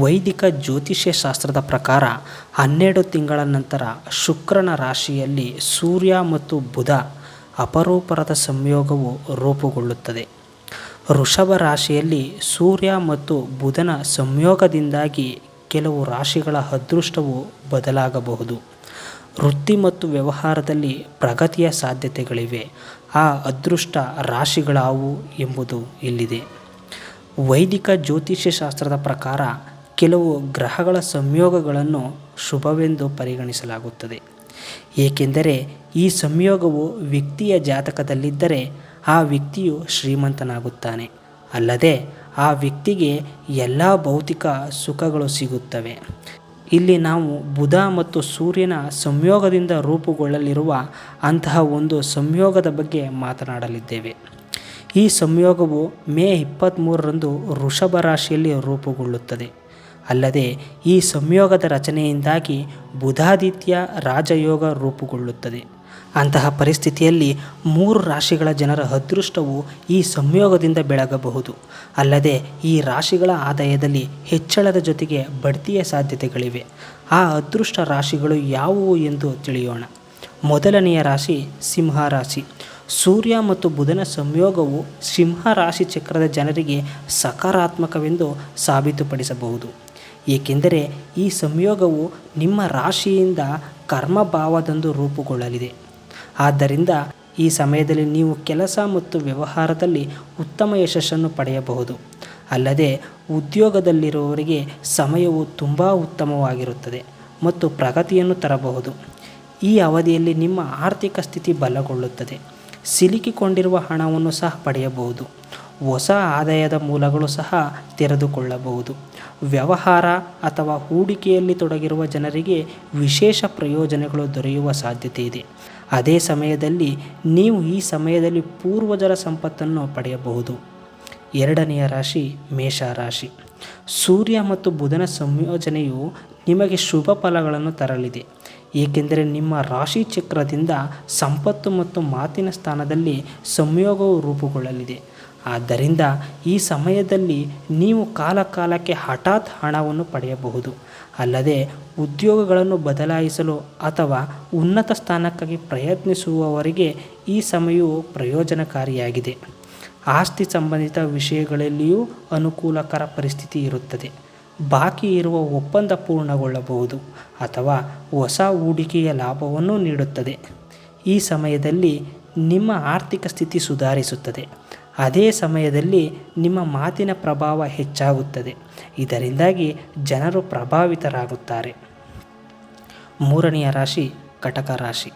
ವೈದಿಕ ಜ್ಯೋತಿಷ್ಯ ಶಾಸ್ತ್ರದ ಪ್ರಕಾರ ಹನ್ನೆರಡು ತಿಂಗಳ ನಂತರ ಶುಕ್ರನ ರಾಶಿಯಲ್ಲಿ ಸೂರ್ಯ ಮತ್ತು ಬುಧ ಅಪರೂಪರದ ಸಂಯೋಗವು ರೂಪುಗೊಳ್ಳುತ್ತದೆ. ವೃಷಭ ರಾಶಿಯಲ್ಲಿ ಸೂರ್ಯ ಮತ್ತು ಬುಧನ ಸಂಯೋಗದಿಂದಾಗಿ ಕೆಲವು ರಾಶಿಗಳ ಅದೃಷ್ಟವು ಬದಲಾಗಬಹುದು. ವೃತ್ತಿ ಮತ್ತು ವ್ಯವಹಾರದಲ್ಲಿ ಪ್ರಗತಿಯ ಸಾಧ್ಯತೆಗಳಿವೆ. ಆ ಅದೃಷ್ಟ ರಾಶಿಗಳಾವು ಎಂಬುದು ಇಲ್ಲಿದೆ. ವೈದಿಕ ಜ್ಯೋತಿಷ್ಯ ಶಾಸ್ತ್ರದ ಪ್ರಕಾರ ಕೆಲವು ಗ್ರಹಗಳ ಸಂಯೋಗಗಳನ್ನು ಶುಭವೆಂದು ಪರಿಗಣಿಸಲಾಗುತ್ತದೆ. ಏಕೆಂದರೆ ಈ ಸಂಯೋಗವು ವ್ಯಕ್ತಿಯ ಜಾತಕದಲ್ಲಿದ್ದರೆ ಆ ವ್ಯಕ್ತಿಯು ಶ್ರೀಮಂತನಾಗುತ್ತಾನೆ. ಅಲ್ಲದೆ ಆ ವ್ಯಕ್ತಿಗೆ ಎಲ್ಲ ಭೌತಿಕ ಸುಖಗಳು ಸಿಗುತ್ತವೆ. ಇಲ್ಲಿ ನಾವು ಬುಧ ಮತ್ತು ಸೂರ್ಯನ ಸಂಯೋಗದಿಂದ ರೂಪುಗೊಳ್ಳಲಿರುವ ಅಂತಹ ಒಂದು ಸಂಯೋಗದ ಬಗ್ಗೆ ಮಾತನಾಡಲಿದ್ದೇವೆ. ಈ ಸಂಯೋಗವು ಮೇ ಇಪ್ಪತ್ತ್ಮೂರರಂದು ವೃಷಭ ರಾಶಿಯಲ್ಲಿ ರೂಪುಗೊಳ್ಳುತ್ತದೆ. ಅಲ್ಲದೆ ಈ ಸಂಯೋಗದ ರಚನೆಯಿಂದಾಗಿ ಬುಧಾದಿತ್ಯ ರಾಜಯೋಗ ರೂಪುಗೊಳ್ಳುತ್ತದೆ. ಅಂತಹ ಪರಿಸ್ಥಿತಿಯಲ್ಲಿ ಮೂರು ರಾಶಿಗಳ ಜನರ ಅದೃಷ್ಟವು ಈ ಸಂಯೋಗದಿಂದ ಬೆಳಗಬಹುದು. ಅಲ್ಲದೆ ಈ ರಾಶಿಗಳ ಆದಾಯದಲ್ಲಿ ಹೆಚ್ಚಳದ ಜೊತೆಗೆ ಬಡ್ತಿಯ ಸಾಧ್ಯತೆಗಳಿವೆ. ಆ ಅದೃಷ್ಟ ರಾಶಿಗಳು ಯಾವುವು ಎಂದು ತಿಳಿಯೋಣ. ಮೊದಲನೆಯ ರಾಶಿ ಸಿಂಹ ರಾಶಿ. ಸೂರ್ಯ ಮತ್ತು ಬುಧನ ಸಂಯೋಗವು ಸಿಂಹ ರಾಶಿ ಚಕ್ರದ ಜನರಿಗೆ ಸಕಾರಾತ್ಮಕವೆಂದು ಸಾಬೀತುಪಡಿಸಬಹುದು. ಏಕೆಂದರೆ ಈ ಸಂಯೋಗವು ನಿಮ್ಮ ರಾಶಿಯಿಂದ ಕರ್ಮಭಾವದಂದು ರೂಪುಗೊಳ್ಳಲಿದೆ. ಆದ್ದರಿಂದ ಈ ಸಮಯದಲ್ಲಿ ನೀವು ಕೆಲಸ ಮತ್ತು ವ್ಯವಹಾರದಲ್ಲಿ ಉತ್ತಮ ಯಶಸ್ಸನ್ನು ಪಡೆಯಬಹುದು. ಅಲ್ಲದೆ ಉದ್ಯೋಗದಲ್ಲಿರುವವರಿಗೆ ಸಮಯವು ತುಂಬ ಉತ್ತಮವಾಗಿರುತ್ತದೆ ಮತ್ತು ಪ್ರಗತಿಯನ್ನು ತರಬಹುದು. ಈ ಅವಧಿಯಲ್ಲಿ ನಿಮ್ಮ ಆರ್ಥಿಕ ಸ್ಥಿತಿ ಬಲಗೊಳ್ಳುತ್ತದೆ. ಸಿಲುಕಿಕೊಂಡಿರುವ ಹಣವನ್ನು ಸಹ ಪಡೆಯಬಹುದು. ಹೊಸ ಆದಾಯದ ಮೂಲಗಳು ಸಹ ತೆರೆದುಕೊಳ್ಳಬಹುದು. ವ್ಯವಹಾರ ಅಥವಾ ಹೂಡಿಕೆಯಲ್ಲಿ ತೊಡಗಿರುವ ಜನರಿಗೆ ವಿಶೇಷ ಪ್ರಯೋಜನಗಳು ದೊರೆಯುವ ಸಾಧ್ಯತೆ ಇದೆ. ಅದೇ ಸಮಯದಲ್ಲಿ ನೀವು ಈ ಸಮಯದಲ್ಲಿ ಪೂರ್ವಜರ ಸಂಪತ್ತನ್ನು ಪಡೆಯಬಹುದು. ಎರಡನೆಯ ರಾಶಿ ಮೇಷ ರಾಶಿ ಸೂರ್ಯ ಮತ್ತು ಬುಧನ ಸಂಯೋಜನೆಯು ನಿಮಗೆ ಶುಭ ಫಲಗಳನ್ನು ತರಲಿದೆ. ಏಕೆಂದರೆ ನಿಮ್ಮ ರಾಶಿ ಚಕ್ರದಿಂದ ಸಂಪತ್ತು ಮತ್ತು ಮಾತಿನ ಸ್ಥಾನದಲ್ಲಿ ಸಂಯೋಗವು ರೂಪುಗೊಳ್ಳಲಿದೆ. ಆದ್ದರಿಂದ ಈ ಸಮಯದಲ್ಲಿ ನೀವು ಕಾಲಕಾಲಕ್ಕೆ ಹಠಾತ್ ಹಣವನ್ನು ಪಡೆಯಬಹುದು. ಅಲ್ಲದೆ ಉದ್ಯೋಗಗಳನ್ನು ಬದಲಾಯಿಸಲು ಅಥವಾ ಉನ್ನತ ಸ್ಥಾನಕ್ಕಾಗಿ ಪ್ರಯತ್ನಿಸುವವರಿಗೆ ಈ ಸಮಯವು ಪ್ರಯೋಜನಕಾರಿಯಾಗಿದೆ. ಆಸ್ತಿ ಸಂಬಂಧಿತ ವಿಷಯಗಳಲ್ಲಿಯೂ ಅನುಕೂಲಕರ ಪರಿಸ್ಥಿತಿ ಇರುತ್ತದೆ. ಬಾಕಿ ಇರುವ ಒಪ್ಪಂದ ಪೂರ್ಣಗೊಳ್ಳಬಹುದು ಅಥವಾ ಹೊಸ ಹೂಡಿಕೆಯ ಲಾಭವನ್ನು ನೀಡುತ್ತದೆ. ಈ ಸಮಯದಲ್ಲಿ ನಿಮ್ಮ ಆರ್ಥಿಕ ಸ್ಥಿತಿ ಸುಧಾರಿಸುತ್ತದೆ. ಅದೇ ಸಮಯದಲ್ಲಿ ನಿಮ್ಮ ಮಾತಿನ ಪ್ರಭಾವ ಹೆಚ್ಚಾಗುತ್ತದೆ. ಇದರಿಂದಾಗಿ ಜನರು ಪ್ರಭಾವಿತರಾಗುತ್ತಾರೆ. ಮೂರನೆಯ ರಾಶಿ ಕಟಕ ರಾಶಿ.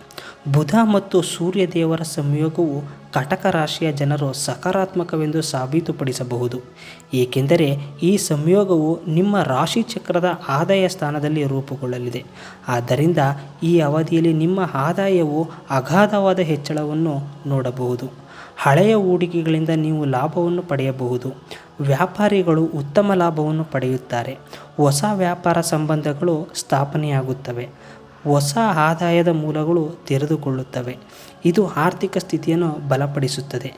ಬುಧ ಮತ್ತು ಸೂರ್ಯ ದೇವರ ಸಂಯೋಗವು ಕಟಕ ರಾಶಿಯ ಜನರು ಸಕಾರಾತ್ಮಕವೆಂದು ಸಾಬೀತುಪಡಿಸಬಹುದು. ಏಕೆಂದರೆ ಈ ಸಂಯೋಗವು ನಿಮ್ಮ ರಾಶಿ ಚಕ್ರದ ಆದಾಯ ಸ್ಥಾನದಲ್ಲಿ ರೂಪುಗೊಳ್ಳಲಿದೆ. ಆದ್ದರಿಂದ ಈ ಅವಧಿಯಲ್ಲಿ ನಿಮ್ಮ ಆದಾಯವು ಅಗಾಧವಾದ ಹೆಚ್ಚಳವನ್ನು ನೋಡಬಹುದು. ಹಳೆಯ ಹೂಡಿಕೆಗಳಿಂದ ನೀವು ಲಾಭವನ್ನು ಪಡೆಯಬಹುದು. ವ್ಯಾಪಾರಿಗಳು ಉತ್ತಮ ಲಾಭವನ್ನು ಪಡೆಯುತ್ತಾರೆ. ಹೊಸ ವ್ಯಾಪಾರ ಸಂಬಂಧಗಳು ಸ್ಥಾಪನೆಯಾಗುತ್ತವೆ. ಹೊಸ ಆದಾಯದ ಮೂಲಗಳು ತೆರೆದುಕೊಳ್ಳುತ್ತವೆ. ಇದು ಆರ್ಥಿಕ ಸ್ಥಿತಿಯನ್ನು ಬಲಪಡಿಸುತ್ತದೆ.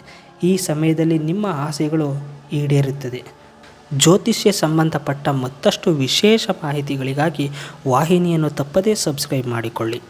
ಈ ಸಮಯದಲ್ಲಿ ನಿಮ್ಮ ಆಸೆಗಳು ಈಡೇರುತ್ತದೆ. ಜ್ಯೋತಿಷ್ಯ ಸಂಬಂಧಪಟ್ಟ ಮತ್ತಷ್ಟು ವಿಶೇಷ ಮಾಹಿತಿಗಳಿಗಾಗಿ ವಾಹಿನಿಯನ್ನು ತಪ್ಪದೇ ಸಬ್ಸ್ಕ್ರೈಬ್ ಮಾಡಿಕೊಳ್ಳಿ.